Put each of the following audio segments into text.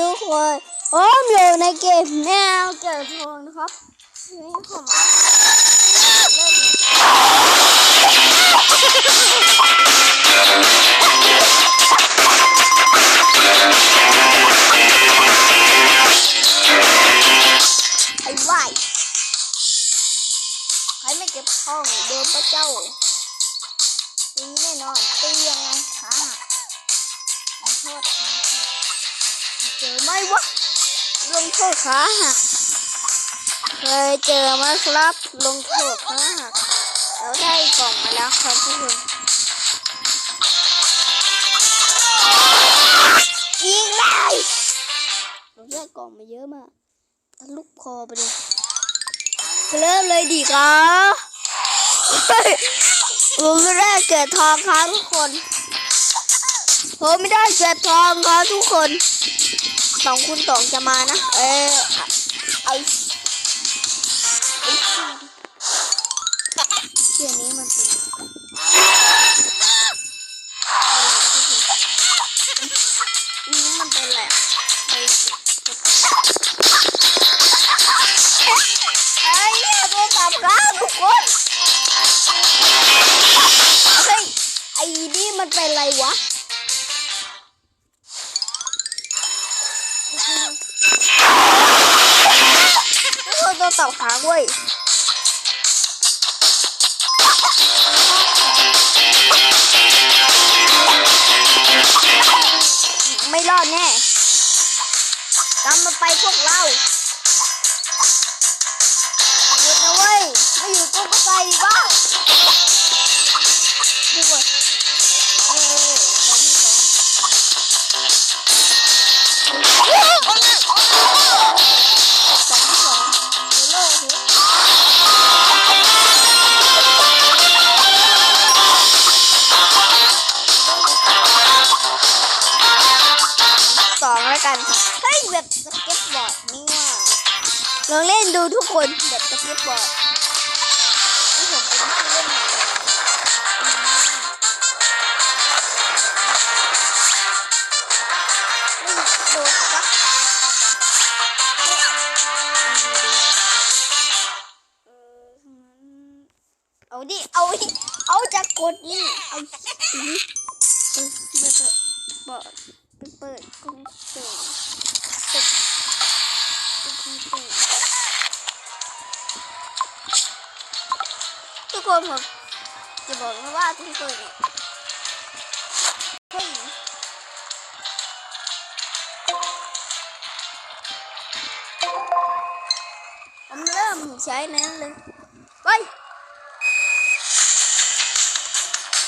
ทุกคนผมอยู่ในเกมแนวเกิดทงนะครับนี่ผมเอาเล่นเลยไอ้ไหวใครไม่เก็บทองโดนพระเจ้าตีแน่นอนตียังไงขาหักขอโทษขาหัก เจอไหมวะลงโทษขาหักเคยเจอไหมครับ ลงโทษขาหักเราได้กล่องมาแล้วครับทุกคนอีกแล้วเราได้กล่องมาเยอะมากทะลุคอไปเลยเริ่มเลยดีครับเฮ้ยผมไม่ได้เกิดทองครับทุกคน ผมไม่ได้เก็บทองครับทุกคนสองคุณสองจะมานะ เออไอไอเสื้อนี้มันเป็น ไปพวกเราหยุดนะเว้ยไม่อยู่ตู้ก็ไปบ้าง ลองเล่นดูทุกคนแบบสเก็ตบอร์ดนี่ผมเป็นผู้เล่นใหม่เอาดิ เอาดิ เอาจะกดนี่ เอาดิเปิดบอดไปเปิดกล้องเปิดเปิดกล้องเปิด ทุกคนผมจะบอกว่าทุกคนเนี่ยผมเริ่มใช้นั้นเลยไป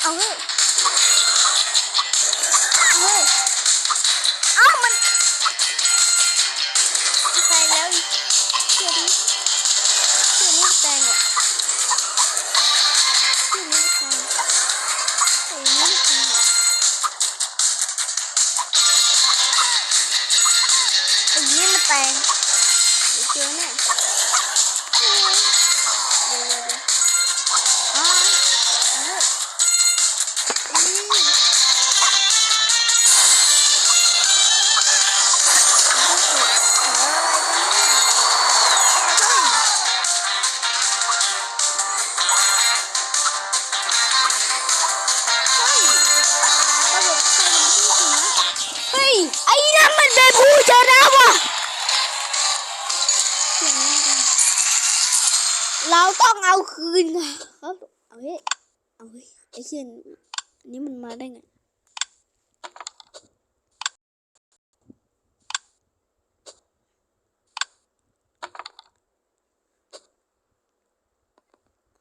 เอาเฮ้ เเราต้องเอาคืนครับเอาเฮ้ยเอาเฮ้ยไอ้เชี่ยนี่มันมาได้ไง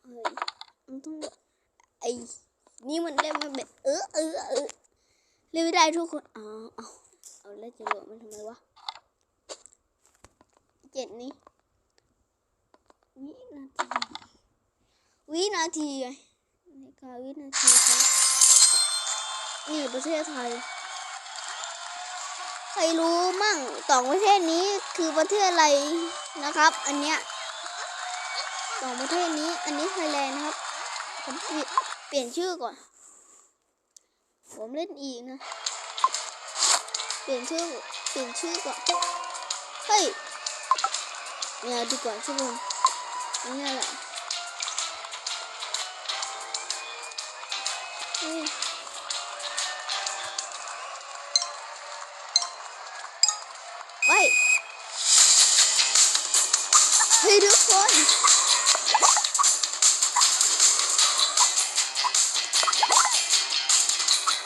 เฮ้ยมันต้องไอ้นี่มันได้มาแบบเออเออเออเล่นไม่ได้ทุกคนอ๋อเอาเอาแล้วจะเหลือมันทำไมวะเจ็ดนี้ วินาที วินาทีไงนี่ก็วินาทีครับนี่ประเทศไทย ใครรู้มั่งสองประเทศนี้คือประเทศอะไรนะครับ อันเนี้ยสองประเทศนี้ อันนี้ไทยแลนด์ครับ ผมเปลี่ยนเปลี่ยนชื่อก่อน ผมเล่นอีกนะ เปลี่ยนชื่อ เปลี่ยนชื่อก่อน เฮ้ยเนี่ยดีกว่าทุกคน นี่แหละนี่ไปเฮ้ยทุกคน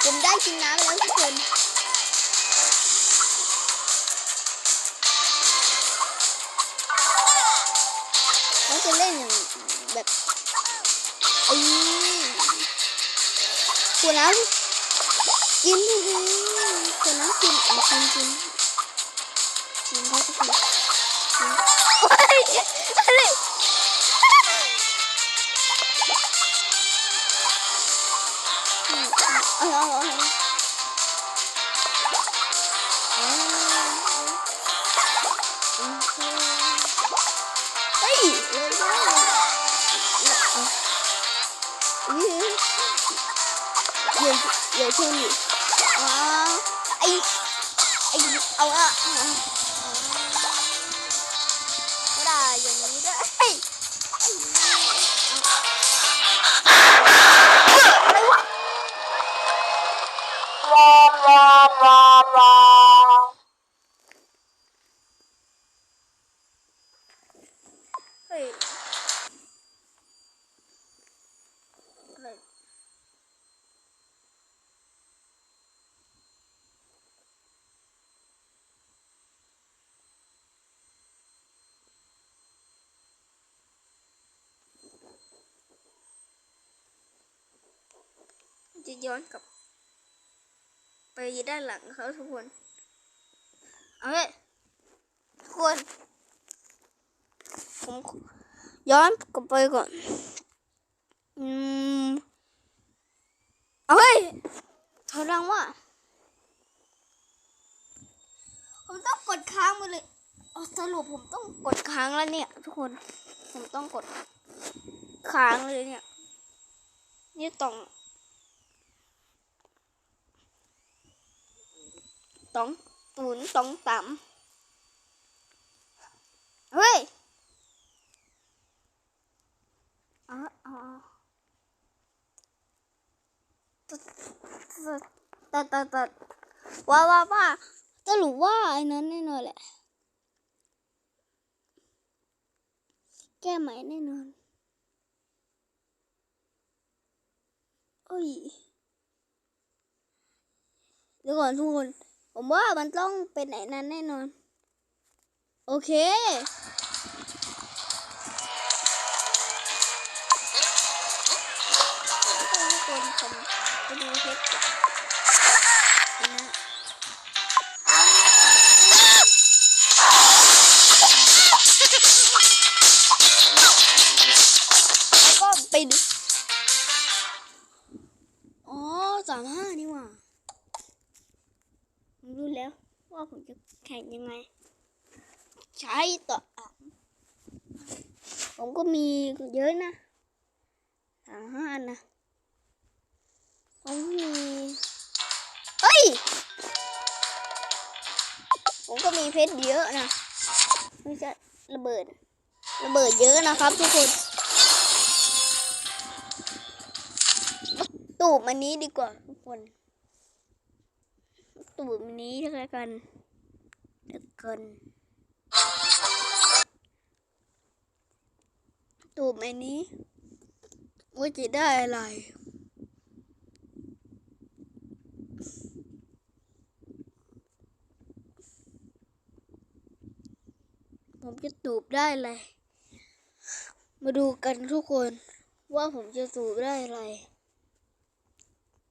ผ จะเล่นแบบไอ้ขวดน้ำกินขวดน้ำกินเอากินกินกินเขาจะกินกินโอ้ยอะไรอืมเอ เดี๋ยวเชื่อมอยู่ว้าวไอ้ไอ้เอาอะก็ได้อย่างนี้ด้วยเฮ้ยอะไรวะเฮ้ยอะไร จะย้อนกลับ ไปด้านหลังเขาทุกคนเอาเลยทุกคน ผมย้อนกลับไปก่อน อืมเอาเฮ้ยถอยหลังว่าผมต้องกดค้างไปเลยสรุปผมต้องกดค้างแล้วเนี่ย ทุกคน ผมต้องกดค้างเลยเนี่ย นี่ต้อง ต้องตุนต้องต่ำเฮ้ยอ๋ออ๋อตัดตัดตัดตัดว่าว่าว่าสรุปว่าไอ้นั้นแน่นอนแหละ แก้ใหม่แน่นอนโอ้ยเดี๋ยวก่อนทุกคน ผมว่ามันต้องเป็นไอ้นั้นแน่นอน โอเคทุกคนผมไปดูเทปก่อนนะ ข่งยังไง ใช้ต่ออะผมก็มีเยอะนะสามห้าอันนะผมมีเฮ้ย ผมก็มีเพชรเยอะนะไม่ใช่ระเบิด ระเบิดเยอะนะครับทุกคนตูบอันนี้ดีกว่าทุกคน ตูดนี้แล้เดี๋ยวกัน ตูดอันนี้ว่าจะได้อะไร ผมจะตูบได้อะไร มาดูกันทุกคน ว่าผมจะตูบได้อะไร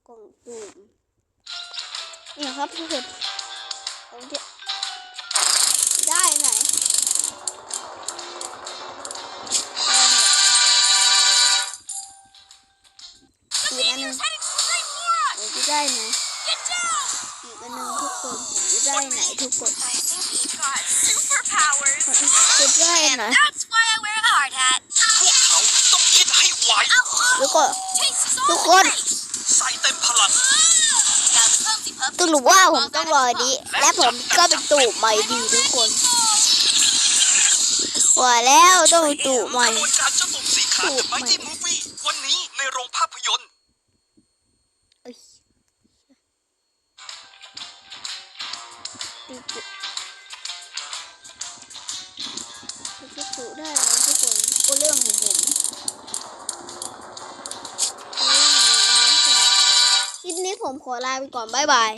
กล่องตูบเนี่ยครับทุกคน จะได้ไหน That's why I wear a hard hat. เขาต้องคิดให้ไว แล้วก็ Tastes ทุ so กคน great. ใส่เต็มพลัง Now the clumsy love สรุปว่าผมต้องรอดีและผมก็เป็นตู่ใหม่ดีทุกคนว่าแล้วต้องเป็นตู่ใหม่ กระบวนการเจ้าตุ่มสีขาดกับไมตี้มูฟวี่วันนี้ในโรงภาพ ขอลาไปก่อน บ๊ายบาย